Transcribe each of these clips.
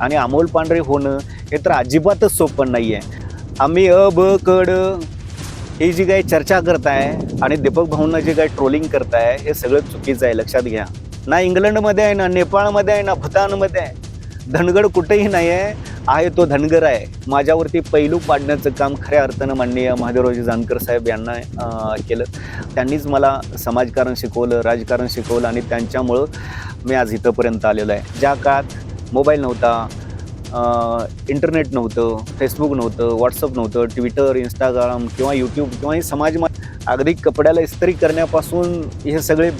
आणि अमोल पांढरे होणं हे तर अजिबातच सोपं नाही आहे आम्ही अ ब कड ही जी काही चर्चा करताय आणि दीपक भाऊंना जे काही ट्रोलिंग करताय हे सगळं चुकीचं आहे लक्षात घ्या. ना इंग्लंडमध्ये आहे ना नेपाळमध्ये आहे ना भूतानमध्ये आहे. धनगड कुठेही नाही आहे आहे तो धनगर आहे. माझ्यावरती पैलू पाडण्याचं काम खऱ्या अर्थानं माननीय महादेवरावजी जानकर साहेब यांना केलं. त्यांनीच मला समाजकारण शिकवलं राजकारण शिकवलं आणि त्यांच्यामुळं मी आज इथंपर्यंत आलेलो आहे. ज्या काळात मोबाईल नव्हता इंटरनेट नव्हतं फेसबुक नव्हतं व्हॉट्सअप नव्हतं ट्विटर इंस्टाग्राम किंवा यूट्यूब किंवा हे समाज अगदी कपड्याला इस्त्री करण्यापासून हे सगळे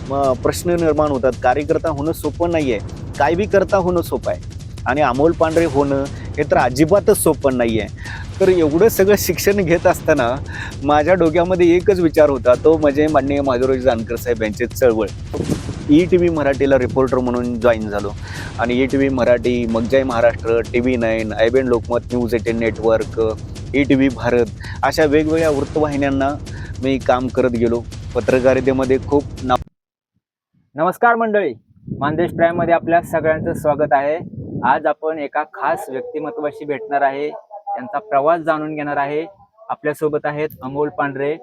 प्रश्न निर्माण होतात. कार्यकर्ता होणं सोपं नाही आहे काय बी करता होणं सोपं आहे. आणि अमोल पांढरे होणं हे तर अजिबातच सोपं नाही आहे तर एवढं सगळं शिक्षण घेत असताना माझ्या डोक्यामध्ये एकच विचार होता. तो म्हणजे माननीय माधुराज जानकर साहेब यांची चळवळ. ई टी व्ही मराठीला रिपोर्टर म्हणून जॉईन झालो. आणि ई टी व्ही मराठी मग Jai Maharashtra T V nine IBN Lokmat news eighteen network E T V Bharat अशा वेगवेगळ्या वृत्तवाहिन्यांना मी काम करत गेलो. पत्रकारितेमध्ये खूप नाव नमस्कार मंडळी. मानदेश प्राईममध्ये आपल्या सगळ्यांचं स्वागत आहे. आज आपण एका खास व्यक्तिमत्वाशी भेटणार आहे. त्यांचा प्रवास जाणून घेणार आहे. आपल्यासोबत आहेत अमोल पांढरे.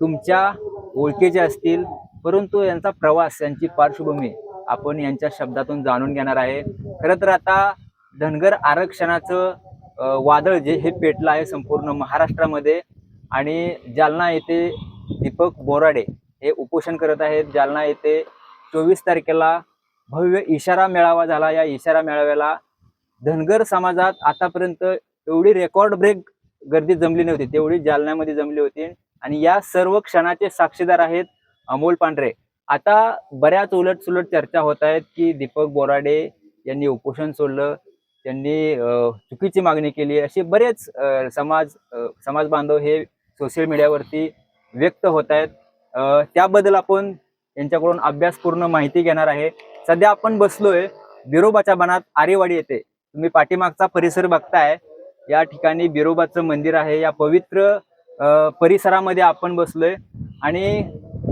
तुमच्या ओळखीचे असतील परंतु यांचा प्रवास यांची पार्श्वभूमी आपण यांच्या शब्दातून जाणून घेणार आहे. खरं तर आता धनगर आरक्षणाचं वादळ जे हे पेटलं आहे संपूर्ण महाराष्ट्रामध्ये आणि जालना येथे दीपक बोराडे हे उपोषण करत आहेत. जालना येथे चोवीस तारखेला भव्य इशारा मेळावा झाला. या इशारा मेळाव्याला धनगर समाजात आतापर्यंत एवढी रेकॉर्ड ब्रेक गर्दी जमली नव्हती. तेवढी जालन्यामध्ये जमली होती आणि या सर्व क्षणाचे साक्षीदार आहेत अमोल पांढरे. आता बऱ्याच उलट सुलट चर्चा होत आहेत की दीपक बोराडे यांनी उपोषण सोडलं त्यांनी चुकीची मागणी केली. असे बरेच समाज समाज बांधव हे सोशल मीडियावरती व्यक्त होत आहेत. त्याबद्दल आपण यांच्याकडून अभ्यासपूर्ण माहिती घेणार आहे. सध्या आपण बसलोय बिरोबाच्या बनात आरेवाडी येथे. तुम्ही पाठीमागचा परिसर बघताय. या ठिकाणी बिरोबाचं मंदिर आहे. या पवित्र परिसरामध्ये आपण बसलोय. आणि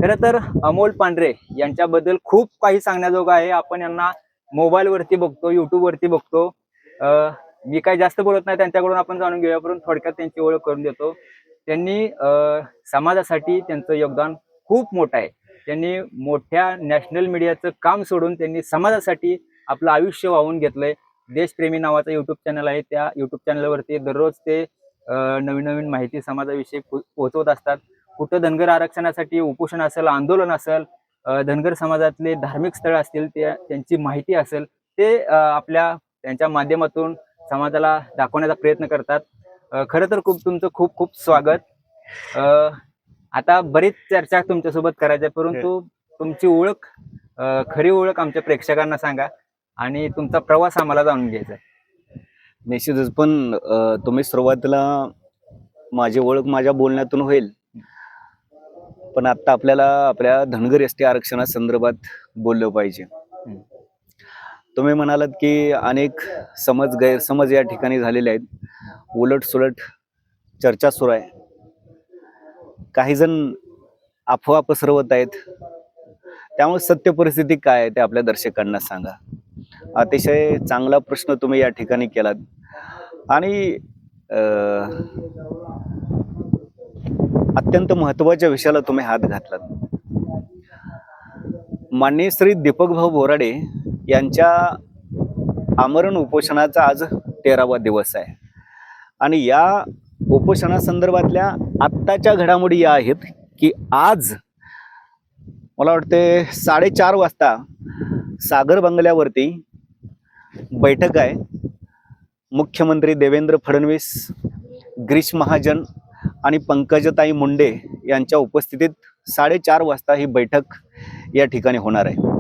खरं तर अमोल पांढरे यांच्याबद्दल खूप काही सांगण्याजोगं आहे. आपण यांना मोबाईलवरती बघतो युट्यूबवरती बघतो. मी काही जास्त बोलत नाही त्यांच्याकडून आपण जाणून घेऊया. परंतु थोडक्यात त्यांची ओळख करून देतो. त्यांनी समाजासाठी त्यांचं योगदान खूप मोठं आहे. त्यांनी मोठ्या नॅशनल मीडियाचं काम सोडून त्यांनी समाजासाठी आपलं आयुष्य वाहून घेतलंय. देशप्रेमी नावाचं युट्यूब चॅनल आहे. त्या युट्यूब चॅनलवरती दररोज ते नवीन नवीन माहिती समाजाविषयी पो- पोहोचवत असतात. कुठं धनगर आरक्षणासाठी उपोषण असेल आंदोलन असेल धनगर समाजातले धार्मिक स्थळ असतील त्या त्यांची माहिती असेल ते आपल्या त्यांच्या माध्यमातून समाजाला दाखवण्याचा प्रयत्न करतात. खरं तर खूप तुमचं खूप खूप स्वागत. आता बरीच चर्चा तुमच्यासोबत करायची आहे परंतु तुमची ओळख खरी ओळख आमच्या प्रेक्षकांना सांगा आणि तुमचा प्रवास आम्हाला जाणून घ्यायचा आहे. निश्चितच पण तुम्ही सुरुवातीला माझी ओळख माझ्या बोलण्यातून होईल. पण आता आपल्याला आपल्या धनगर एस टी आरक्षणासंदर्भात बोललं पाहिजे. तुम्ही म्हणालात की अनेक समज गैरसमज या ठिकाणी झालेले आहेत. उलट सुलट चर्चा सुरू आहे. काही जण अफवा पसरवत आहेत. त्यामुळे सत्य परिस्थिती काय आहे ते आपल्या दर्शकांना सांगा. अतिशय चांगला प्रश्न तुम्ही या ठिकाणी केलात. आणि अत्यंत महत्त्वाच्या विषयाला तुम्ही हात घातलात. माननीय श्री दीपक भाऊ बोराडे यांच्या आमरण उपोषणाचा आज तेरावा दिवस आहे. आणि या उपोषणासंदर्भातल्या आत्ताच्या घडामोडी या आहेत की आज मला वाटते साडेचार वाजता सागर बंगल्यावरती बैठक आहे. मुख्यमंत्री देवेंद्र फडणवीस गिरीश महाजन आणि पंकजताई मुंडे यांच्या उपस्थितीत साडेचार वाजता ही बैठक या ठिकाणी होणार आहे.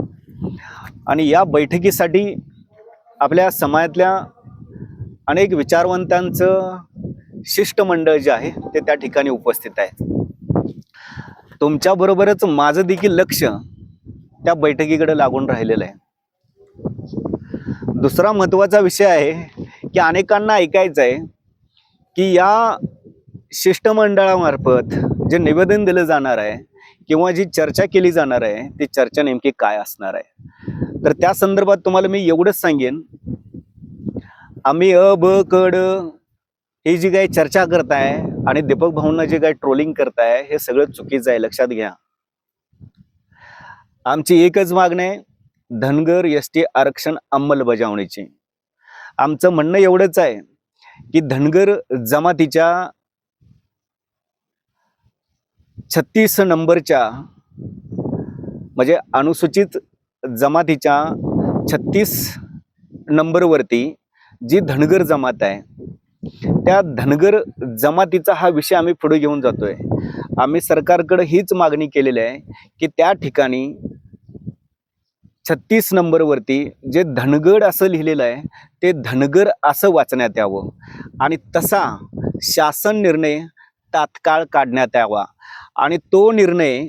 आणि या बैठकीसाठी आपल्या समाजातल्या अनेक विचारवंतांचं शिष्टमंडळ जे आहे ते त्या ठिकाणी उपस्थित आहे तुमच्याबरोबरच माझं देखील लक्ष त्या बैठकीकडे लागून राहिलेलं आहे. दुसरा महत्त्वाचा विषय आहे की अनेकांना ऐकायचं आहे की या शिष्टमंडळामार्फत जे निवेदन दिलं जाणार आहे किंवा जी चर्चा केली जाणार आहे ती चर्चा नेमकी काय असणार आहे? तर त्या संदर्भात तुम्हाला मी एवढंच सांगेन. आम्ही अ ब कड ही जी काही चर्चा करताय आणि दीपक भाऊंना जे काही ट्रोलिंग करताय हे सगळं चुकीचं आहे लक्षात घ्या. आमची एकच मागणी आहे धनगर एस टी आरक्षण अंमलबजावणीची. आमचं म्हणणं एवढंच आहे की धनगर जमातीच्या छत्तीस नंबरच्या म्हणजे अनुसूचित जमातीच्या छत्तीस नंबरवरती जी धनगर जमात आहे त्या धनगर जमातीचा हा विषय आम्ही पुढे घेऊन जातो आहे आम्ही सरकारकडे हीच मागणी केलेली आहे की त्या ठिकाणी छत्तीस नंबरवरती जे धनगड असं लिहिलेलं आहे ते धनगर असं वाचण्यात यावं आणि तसा शासन निर्णय तात्काळ काढण्यात यावा. आणि तो निर्णय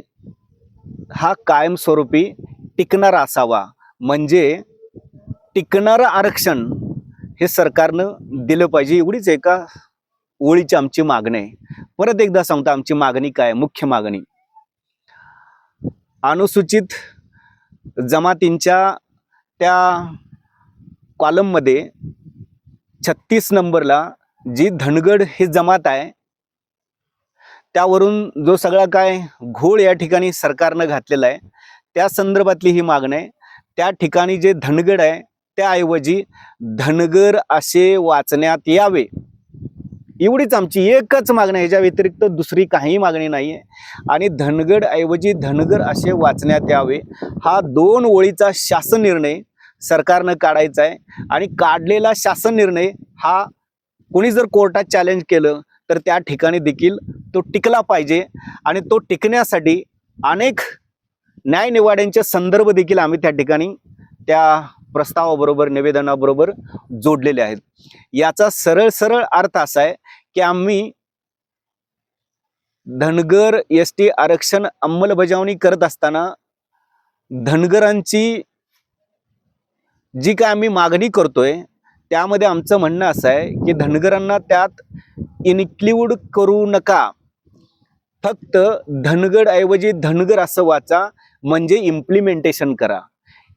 हा कायमस्वरूपी टिकणारा असावा. म्हणजे टिकणारं आरक्षण हे सरकारनं दिलं पाहिजे. एवढीच एका ओळीची आमची मागणी आहे. परत एकदा सांगतो आमची मागणी काय मुख्य मागणी. अनुसूचित जमातींच्या त्या कॉलममध्ये छत्तीस नंबरला जी धनगड ही जमात आहे त्यावरून जो सगळा काय घोळ या ठिकाणी सरकारनं घातलेला आहे त्या संदर्भातली ही मागणी आहे. त्या ठिकाणी जे धनगड आहे त्याऐवजी धनगर असे वाचण्यात यावे. एवढीच आमची एकच मागणी आहे. व्यतिरिक्त दुसरी काही मागणी नाही आहे आणि धनगड ऐवजी धनगर असे वाचण्यात यावे हा दोन ओळीचा शासन निर्णय सरकारनं काढायचा आहे. आणि काढलेला शासन निर्णय हा कोणी जर कोर्टात चॅलेंज केलं तर त्या ठिकाणी देखील तो टिकला पाहिजे आणि तो टिकण्यासाठी अनेक न्यायनिवाड्यांचे संदर्भ देखील आम्ही त्या ठिकाणी त्या प्रस्तावाबरोबर निवेदनाबरोबर जोडलेले आहेत. याचा सरळ सरळ अर्थ असा आहे की आम्ही धनगर एस टी आरक्षण अंमलबजावणी करत असताना धनगरांची जी काय आम्ही मागणी करतोय त्यामध्ये आमचं म्हणणं असं आहे की धनगरांना त्यात इन्क्ल्यूड करू नका. फक्त धनगड ऐवजी धनगर असं वाचा म्हणजे इम्प्लिमेंटेशन करा.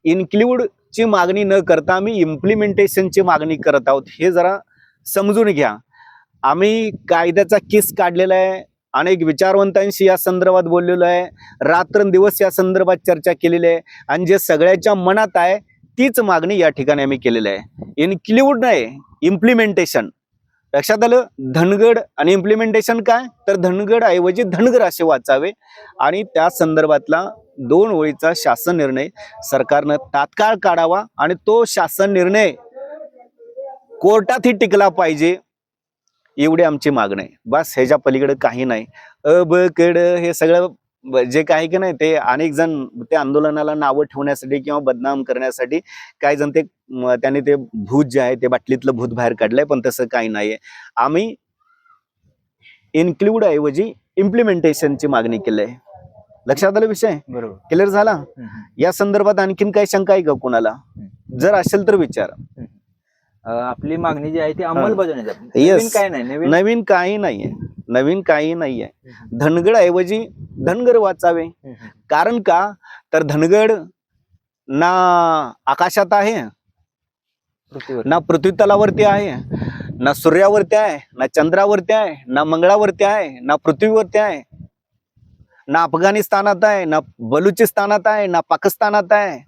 इन्क्ल्यूडची मागणी न करता आम्ही इम्प्लिमेंटेशनची मागणी करत आहोत. हे जरा समजून घ्या. आम्ही कायद्याचा किस काढलेला आहे. अनेक विचारवंतांशी या संदर्भात बोललेलो आहे. रात्रंदिवस या संदर्भात चर्चा केलेली आहे. आणि जे सगळ्याच्या मनात आहे तीच मागणी या ठिकाणी आम्ही केलेली आहे. इन्क्ल्यूड नाही इम्प्लिमेंटेशन लक्षात आलं? धनगड आणि इम्प्लिमेंटेशन काय? तर धनगड ऐवजी धनगर असे वाचावे. आणि त्या संदर्भातला दोन ओळीचा शासन निर्णय सरकारनं तात्काळ काढावा आणि तो शासन निर्णय कोर्टातही टिकला पाहिजे एवढी आमची मागणी आहे. बस ह्याच्या पलीकडे काही नाही. अबकड कड हे सगळं जे काही की नाही ते अनेक जण ते आंदोलनाला नावं ठेवण्यासाठी किंवा बदनाम करण्यासाठी काही जण ते त्यांनी ते भूत जे आहे ते बाटलीतलं भूत बाहेर काढलंय पण तसं काही नाहीये. आम्ही इन्क्ल्यूड ऐवजी इम्प्लिमेंटेशनची मागणी केली आहे लक्षात आलं विषय? बरोबर. क्लिअर झाला. या संदर्भात आणखीन काही शंका आहे का कुणाला? जर असेल तर विचार. आपली मागणी जी आहे ती अंमलबजावणी. नवीन काय नाही नवीन काही नाहीये. नवीन काही नाहीये धनगड ऐवजी धनगर वाचावे. कारण का तर धनगड ना आकाशात आहे ना पृथ्वी तलावरती आहे ना सूर्यावरती आहे ना चंद्रावरती आहे ना मंगळावरती आहे ना पृथ्वीवरती आहे ना अफगाणिस्तानात आहे ना बलुचिस्तानात आहे ना पाकिस्तानात आहे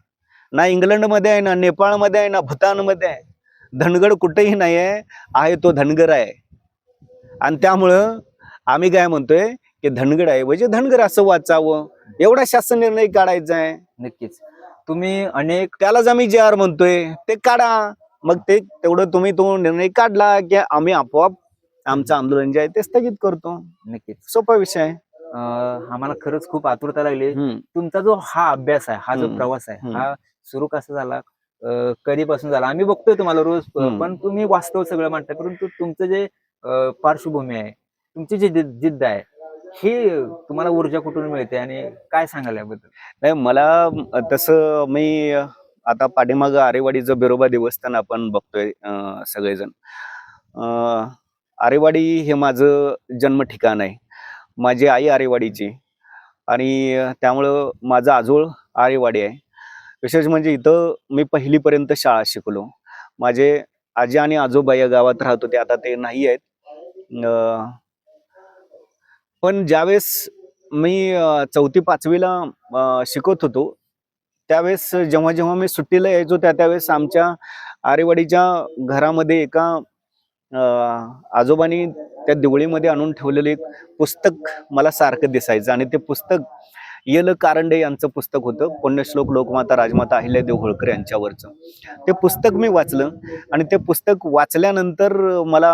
ना इंग्लंडमध्ये आहे ना नेपाळमध्ये आहे ना भूतानमध्ये आहे धनगड कुठेही नाही आहे आहे तो धनगर आहे आणि त्यामुळं आम्ही काय म्हणतोय की धनगड ऐवजी धनगर असं वाचावं एवढा शासन निर्णय काढायचा आहे. नक्कीच. तुम्ही अनेक त्यालाच आम्ही जे आर म्हणतोय ते काढा. मग ते तेवढं तुम्ही तो निर्णय काढला की आम्ही आपोआप आमचं आंदोलन जे आहे ते स्थगित करतो. नक्कीच. सोपा विषय आहे. आम्हाला खरंच खूप आतुरता लागली. तुमचा जो हा अभ्यास आहे हा जो. प्रवास आहे. हा सुरू कसा झाला? कधीपासून झाला? आम्ही बघतोय तुम्हाला रोज. पण तुम्ही वास्तव सगळं म्हणताय परंतु तुमचं जे पार्श्वभूमी आहे तुमची जी जिद्द जिद्द आहे ही तुम्हाला ऊर्जा कुठून मिळते आणि काय सांगाल याबद्दल? नाही मला तसं मी आता पाठीमाग आरेवाडीचं बिरोबा देवस्थान आपण बघतोय सगळेजण आरेवाडी हे माझं जन्म ठिकाण आहे. माझी आई आरेवाडीची आणि त्यामुळं माझं आजोळ आरेवाडी आहे. विशेष म्हणजे इथं मी पहिलीपर्यंत शाळा शिकलो. माझे आजी आणि आजोबा या गावात राहत होते आता ते नाही आहेत. पण ज्यावेळेस मी चौथी पाचवीला शिकत होतो त्यावेळेस जेव्हा जेव्हा मी सुट्टीला यायचो त्या त्यावेळेस आमच्या आरेवाडीच्या घरामध्ये एका आजोबांनी त्या दिवळीमध्ये आणून ठेवलेलं एक पुस्तक मला सारखं दिसायचं आणि ते पुस्तक येल कारंडे यांचं पुस्तक होतं पुण्यश्लोक लोकमाता राजमाता अहिल्यादेव होळकर यांच्यावरचं. ते पुस्तक मी वाचलं आणि ते पुस्तक वाचल्यानंतर मला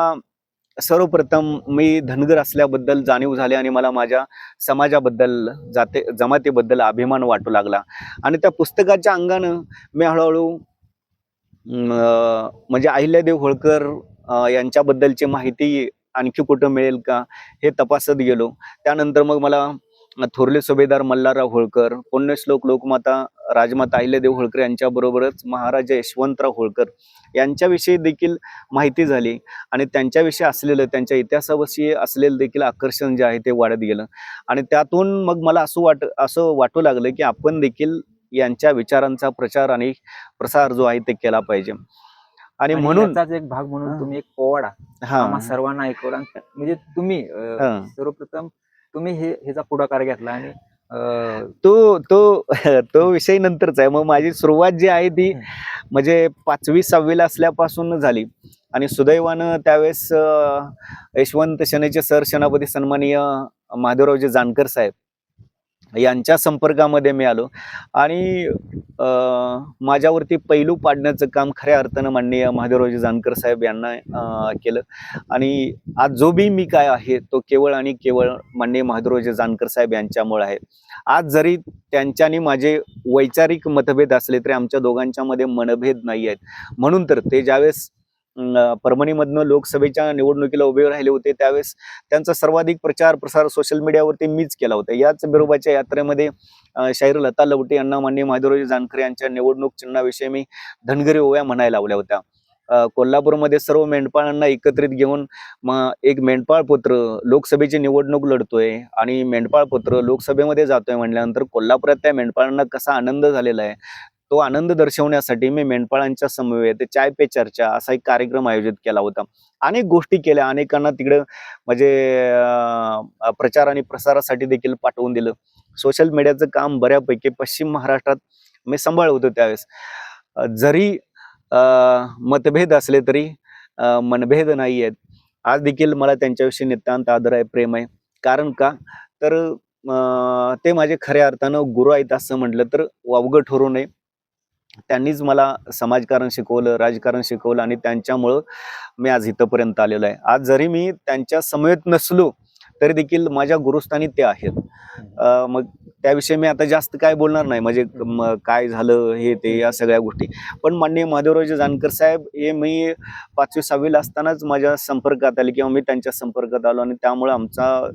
सर्वप्रथम मी धनगर असल्याबद्दल जाणीव झाली आणि मला माझ्या समाजाबद्दल जाते जमातीबद्दल अभिमान वाटू लागला. आणि त्या पुस्तकाच्या अंगानं मी हळूहळू म्हणजे अहिल्यादेव होळकर यांच्याबद्दलची माहिती आणखी कुठं मिळेल का हे तपासत गेलो. त्यानंतर मग मला थोरले सुभेदार मल्हारराव होळकर पुण्यश्लोक लोकमाता राजमाता अहिल्यादेव होळकर यांच्याबरोबरच महाराजा यशवंतराव होळकर यांच्याविषयी देखील माहिती झाली. आणि त्यांच्याविषयी असलेलं त्यांच्या इतिहासाविषयी असलेलं देखील आकर्षण जे आहे ते वाढत गेलं. आणि त्यातून मग मला असं वाट असं वाटू लागलं की आपण देखील यांच्या विचारांचा प्रचार आणि प्रसार जो आहे ते केला पाहिजे. आणि म्हणून एक भाग म्हणून. तुम्ही एक पोवाडा हा. सर्वांना ऐकवला. म्हणजे तुम्ही. सर्वप्रथम तुम्ही हे ह्याचा पुढाकार घेतला आणि तो तो तो विषय नंतरचा आहे. मग माझी सुरुवात जी आहे ती म्हणजे पाचवी सहावीला असल्यापासून झाली. आणि सुदैवानं त्यावेळेस यशवंत सेनेचे सर सेनापती सन्माननीय महादेवरावजी जानकर साहेब यांच्या संपर्कामध्ये मी आलो. आणि माझ्यावरती पैलू पाडण्याचं काम खऱ्या अर्थानं माननीय महादेवरावजी जानकर साहेब यांना केलं. आणि आज जो बी मी काय आहे तो केवळ आणि केवळ माननीय महादेवरावजी जानकर साहेब यांच्यामुळे आहे. आज जरी त्यांच्यानी माझे वैचारिक मतभेद असले तरी आमच्या दोघांच्यामध्ये मनभेद नाही आहेत. म्हणून तर ते ज्यावेळेस परभणीमधनं लोकसभेच्या निवडणुकीला उभे राहिले होते. त्यावेळेस त्यांचा सर्वाधिक प्रचार प्रसार सोशल मीडियावरती मीच केला होता. याच बिरोबाच्या यात्रेमध्ये शाहीर लता लवटे यांना माननीय माधुराजी जानकर यांच्या निवडणूक चिन्हाविषयी मी धनगरी ओव्या म्हणायला लावल्या होत्या. कोल्हापूरमध्ये सर्व मेंढपाळांना एकत्रित घेऊन मग एक मेंढपाळ पुत्र लोकसभेची निवडणूक लढतोय आणि मेंढपाळ पुत्र लोकसभेमध्ये जातोय म्हटल्यानंतर कोल्हापुरात त्या मेंढपाळांना कसा आनंद झालेला आहे तो आनंद दर्शवण्यासाठी मी मेंढपाळांच्या समवेत चाय पे चर्चा असा एक कार्यक्रम आयोजित केला होता. अनेक गोष्टी केल्या अनेकांना तिकडं म्हणजे प्रचार आणि प्रसारासाठी देखील पाठवून दिलं. सोशल मीडियाचं काम बऱ्यापैकी पश्चिम महाराष्ट्रात मी सांभाळ होतो त्यावेळेस जरी मतभेद असले तरी मनभेद नाही आहेत. आज देखील मला त्यांच्याविषयी नितांत आदर आहे प्रेम आहे. कारण का? तर ते माझे खऱ्या अर्थानं गुरु आहेत असं म्हटलं तर वावगं ठरू नये. त्यांनीच मला समाजकारण शिकवलं राजकारण शिकवलं आणि त्यांच्यामुळं मी आज इथंपर्यंत आलेलो आहे. आज जरी मी त्यांच्या समवेत नसलो तरी देखील माझ्या गुरुस्थानी ते आहेत. मग त्याविषयी मी आता जास्त काय बोलणार नाही. म्हणजे म- काय झालं हे ते या सगळ्या गोष्टी. पण माननीय महादेवरावजी जानकर साहेब हे मी पाचवी सहावीला असतानाच माझ्या संपर्कात आले किंवा मी त्यांच्या संपर्कात आलो आणि त्यामुळे आमचा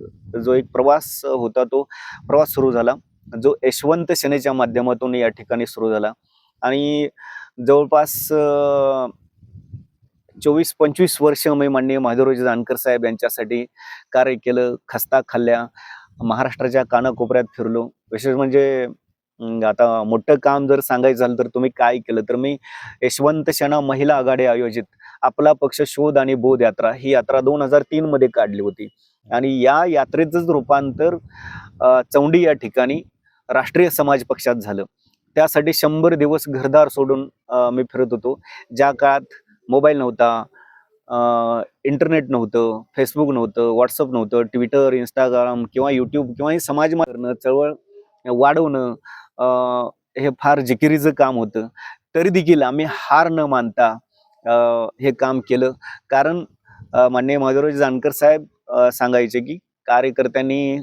जो एक प्रवास होता तो प्रवास सुरू झाला. जो यशवंत सेनेच्या माध्यमातून या ठिकाणी सुरू झाला. आणि जवळपास चोवीस पंचवीस वर्ष मी माननीय महादेवरावजी जानकर साहेब यांच्यासाठी कार्य केलं खस्ता खाल्ल्या महाराष्ट्राच्या कानाकोपऱ्यात फिरलो. विशेष म्हणजे आता मोठं काम जर सांगायचं झालं तर तुम्ही काय केलं? तर मी यशवंत सेना महिला आघाडी आयोजित आपला पक्ष शोध आणि बोध यात्रा ही यात्रा दोन हजार तीन मध्ये काढली होती. आणि या यात्रेचंच रूपांतर चौंडी या ठिकाणी राष्ट्रीय समाज पक्षात झालं. त्यासाठी शंभर दिवस घरदार सोडून मी फिरत होतो. ज्या काळात मोबाईल नव्हता इंटरनेट नव्हतं फेसबुक नव्हतं व्हॉट्सअप नव्हतं ट्विटर इंस्टाग्राम किंवा यूट्यूब किंवा हे समाज करणं चळवळ वाढवणं हे फार जिकिरीचं काम होतं. तरी देखील आम्ही हार न मानता हे काम केलं. कारण मान्य माननीय जानकर साहेब सांगायचे की कार्यकर्त्यांनी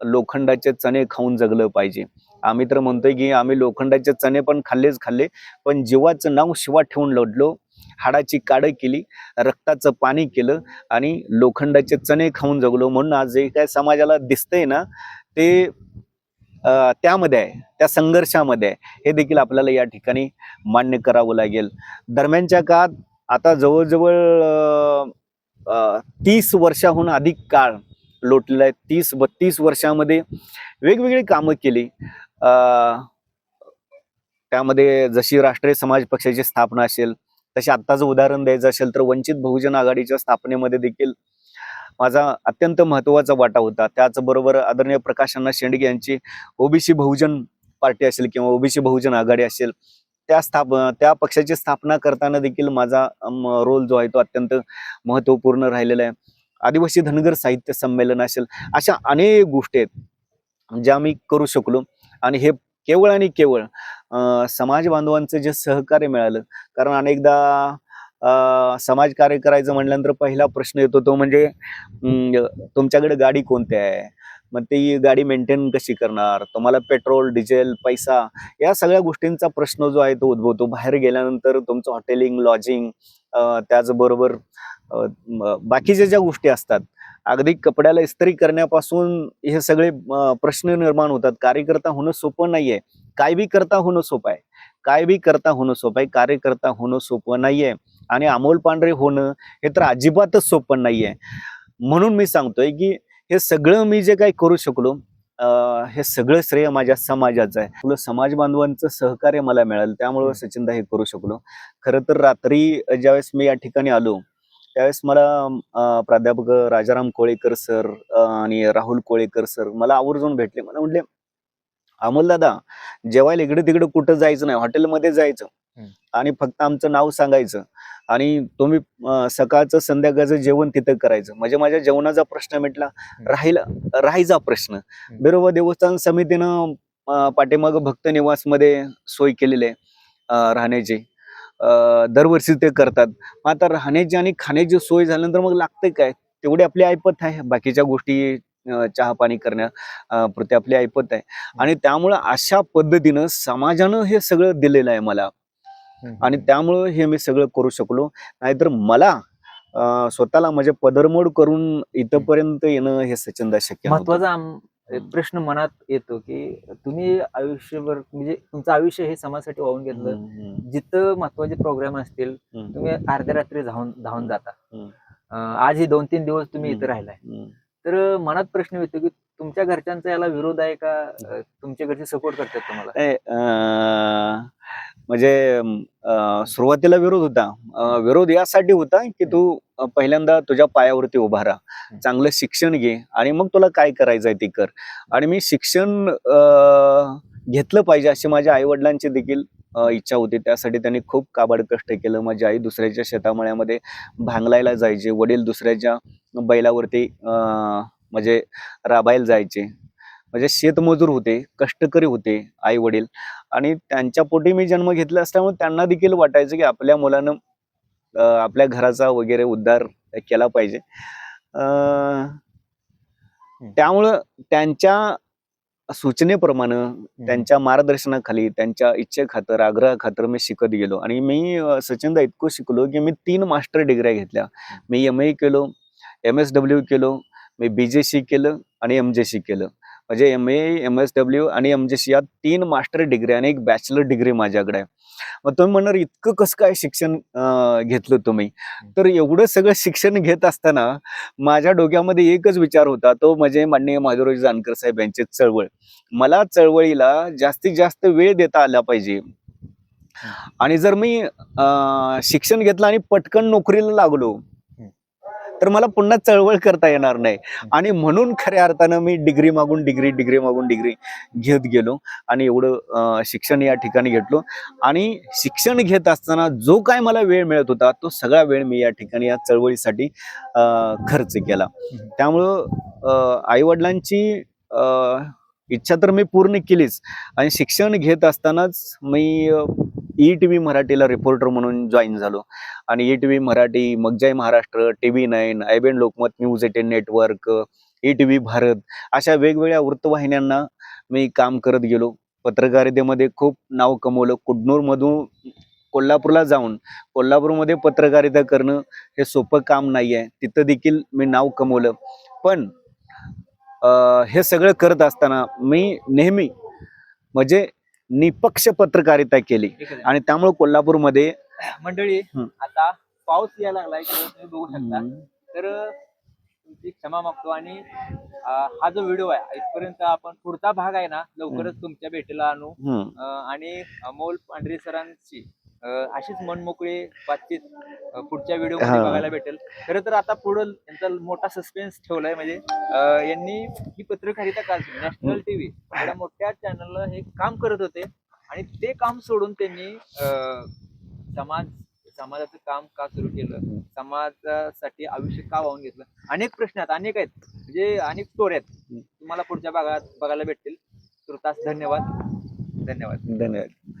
लोखंडाचे चणे खाऊन जगलं पाहिजे. आम्ही तर म्हणतोय की आम्ही लोखंडाचे चणे पण खाल्लेच खाल्ले पण जीवाचं नाव शिवा ठेवून लढलो हाडाची काडं केली रक्ताचं पाणी केलं आणि लोखंडाचे चणे खाऊन जगलो. म्हणून आज जे काय समाजाला दिसतंय ना ते त्यामध्ये आहे त्या संघर्षामध्ये आहे. हे देखील आपल्याला या ठिकाणी मान्य करावं लागेल. दरम्यानच्या काळात आता जवळजवळ तीस वर्षाहून अधिक काळ लोटलेला आहे. तीस बत्तीस वर्षामध्ये वेगवेगळी कामं केली. त्यामध्ये जशी राष्ट्रीय समाज पक्षाची स्थापना असेल तशी आत्ताचं उदाहरण द्यायचं असेल तर वंचित बहुजन आघाडीच्या स्थापनेमध्ये देखील माझा अत्यंत महत्त्वाचा वाटा होता. त्याचबरोबर आदरणीय प्रकाशांना शेंडगे यांची ओबीसी बहुजन पार्टी असेल किंवा ओबीसी बहुजन आघाडी असेल त्या स्थाप त्या पक्षाची स्थापना करताना देखील माझा रोल जो आहे तो अत्यंत महत्त्वपूर्ण राहिलेला आहे. आदिवासी धनगर साहित्य संमेलन असेल अशा अनेक गोष्टी आहेत ज्या मी करू शकलो. आणि हे केवळ आणि केवळ समाज बांधवांचं जे सहकार्य मिळालं कारण अनेकदा समाज कार्य करायचं म्हटल्यानंतर पहिला प्रश्न येतो तो म्हणजे तुमच्याकडे गाडी कोणती आहे? मग ती गाडी मेंटेन कशी करणार? तुम्हाला पेट्रोल डिझेल पैसा या सगळ्या गोष्टींचा प्रश्न जो आहे तो उद्भवतो. बाहेर गेल्यानंतर तुमचं हॉटेलिंग लॉजिंग त्याचबरोबर बाकीच्या ज्या गोष्टी असतात अगदी कपड्याला इस्त्री करण्यापासून हे सगळे प्रश्न निर्माण होतात. कार्यकर्ता होणं सोपं नाहीये. काय बी करता होणं सोपं आहे. काय बी करता होणं सोपं आहे. कार्यकर्ता होणं सोपं नाहीये. आणि अमोल पांढरे होणं हे तर अजिबातच सोपं नाहीये. म्हणून मी सांगतोय की हे सगळं मी जे काही करू शकलो अं, हे सगळं श्रेय माझ्या समाजाचं आहे. तुला समाज बांधवांचं सहकार्य मला मिळालं. त्यामुळे सचिनदा हे करू शकलो. खरं तर रात्री ज्यावेळेस मी या ठिकाणी आलो त्यावेळेस मला प्राध्यापक राजाराम कोळेकर सर आणि राहुल कोळेकर सर मला आवर्जून भेटले. मला म्हटले अमोल दादा जेवायला इकडे तिकडे कुठं जायचं नाही. हॉटेलमध्ये जायचं. आणि फक्त आमचं नाव सांगायचं आणि तुम्ही सकाळचं संध्याकाळचं जेवण तिथं करायचं. म्हणजे माझ्या जेवणाचा प्रश्न मिटला. राहिला राहायचा प्रश्न. बिरोबा देवस्थान समितीनं पाठीमागं भक्त निवासमध्ये सोय केलेली आहे राहण्याची. दरवर्षी ते करतात. मग आता राहण्याची आणि खाण्याची सोय झाल्यानंतर मग लागते काय? तेवढी आपली ऐपत आहे. बाकीच्या गोष्टी चहा पाणी करण्या प्रति आपली ऐपत आहे. आणि त्यामुळं अशा पद्धतीनं समाजानं हे सगळं दिलेलं आहे मला. आणि त्यामुळं हे मी सगळं करू शकलो. नाहीतर मला अं, स्वतःला म्हणजे पदरमोड करून इथपर्यंत येणं हे सचिनदा शक्य नव्हतं. महत्त्वाचा एक प्रश्न मनात येतो की तुम्ही आयुष्यभर म्हणजे तुमचं आयुष्य हे समाजासाठी वाहून घेतलं. जिथं महत्त्वाचे प्रोग्राम असतील तुम्ही अर्ध्या रात्री धावून धावून जाता. आज ही दोन तीन दिवस तुम्ही इथं. राहिलाय. तर मनात प्रश्न येतो की तुमच्या घरच्यांचा याला विरोध आहे का? तुमच्या घरचे सपोर्ट करतात तुम्हाला? म्हणजे सुरुवातीला विरोध होता. विरोध यासाठी होता की तू पहिल्यांदा तुझ्या पायावरती उभा राहा. चांगलं शिक्षण घे आणि मग तुला काय करायचं आहे ते कर. आणि मी शिक्षण घेतलं पाहिजे अशी माझ्या आई वडिलांची देखील इच्छा होती. त्यासाठी त्यांनी खूप काबाड कष्ट केलं. माझी आई दुसऱ्याच्या शेतामळ्यामध्ये भांगलायला जायचे. वडील दुसऱ्याच्या बैलावरती म्हणजे राबायला जायचे. म्हणजे शेतमजूर होते कष्टकरी होते आई वडील आणि त्यांच्या पोटी मी जन्म घेतला असल्यामुळे त्यांना देखील वाटायचं की आपल्या मुलानं आपल्या घराचा वगैरे उद्धार केला पाहिजे. अं, त्यामुळं त्यांच्या सूचनेप्रमाणे त्यांच्या मार्गदर्शनाखाली त्यांच्या इच्छेखातर आग्रहाखातर मी शिकत गेलो. आणि मी सचिनदा इतकं शिकलो की मी तीन मास्टर डिग्र्या घेतल्या. मी एम ए केलो एम एस डब्ल्यू केलो मी बी जे सी केलं आणि एम जे सी केलं. म्हणजे M A M S W आणि एम जे सी या तीन मास्टर डिग्री आणि एक बॅचलर डिग्री माझ्याकडे आहे. मग तुम्ही म्हणणार इतकं कसं काय शिक्षण घेतलं तुम्ही? तर एवढं सगळं शिक्षण घेत असताना माझ्या डोक्यामध्ये एकच विचार होता तो म्हणजे माननीय माधुराज जानकर साहेब यांची चळवळ. मला चळवळीला जास्तीत जास्त वेळ देता आला पाहिजे. आणि जर मी शिक्षण घेतलं आणि पटकन नोकरीला लागलो तर मला पुन्हा चळवळ करता येणार नाही. आणि म्हणून खऱ्या अर्थानं मी डिग्री मागून डिग्री डिग्री मागून डिग्री घेत गेलो आणि एवढं शिक्षण या ठिकाणी घेतलो. आणि शिक्षण घेत असताना जो काय मला वेळ मिळत होता तो सगळा वेळ मी या ठिकाणी या चळवळीसाठी खर्च केला. त्यामुळं आईवडिलांची इच्छा तर मी पूर्ण केलीच. आणि शिक्षण घेत असतानाच मी ई टी व्ही मराठीला रिपोर्टर म्हणून जॉईन झालो. आणि ई टी व्ही मराठी मग Jai Maharashtra T V nine IBN Lokmat news eighteen network E T V Bharat अशा वेगवेगळ्या वृत्तवाहिन्यांना मी काम करत गेलो. पत्रकारितेमध्ये खूप नाव कमवलं. कुडनूरमधून कोल्हापूरला जाऊन कोल्हापूरमध्ये पत्रकारिता करणं हे सोपं काम नाही आहे तिथं देखील मी नाव कमवलं. पण हे सगळं करत असताना मी नेहमी म्हणजे निपक्ष पत्रकारिता केली. आणि त्यामुळे कोल्हापूरमध्ये मंडळी. आता पाऊस यायला लागलाय तुम्ही बघू शकता. तर तुमची क्षमा मागतो आणि हा जो व्हिडिओ आहे इथपर्यंत आपण पुढचा भाग आहे ना लवकरच तुमच्या भेटीला आणू. आणि अमोल पांढरे सरांची अशीच मनमोकळी बातचीत पुढच्या व्हिडिओ हा. बघायला भेटेल. खरं तर आता पुढं यांचा मोठा सस्पेन्स ठेवलाय. म्हणजे यांनी ही पत्रकारिता का नॅशनल टीव्ही एवढ्या मोठ्या चॅनलला हे काम करत होते आणि ते काम सोडून त्यांनी समाज समाजाचं काम का सुरू केलं? समाजासाठी आयुष्य का वाहून घेतलं? अनेक प्रश्न आहेत. अनेक आहेत. म्हणजे अनेक स्टोरी आहेत. तुम्हाला पुढच्या भागात बघायला भेटतील. तुर्तास धन्यवाद. धन्यवाद. धन्यवाद.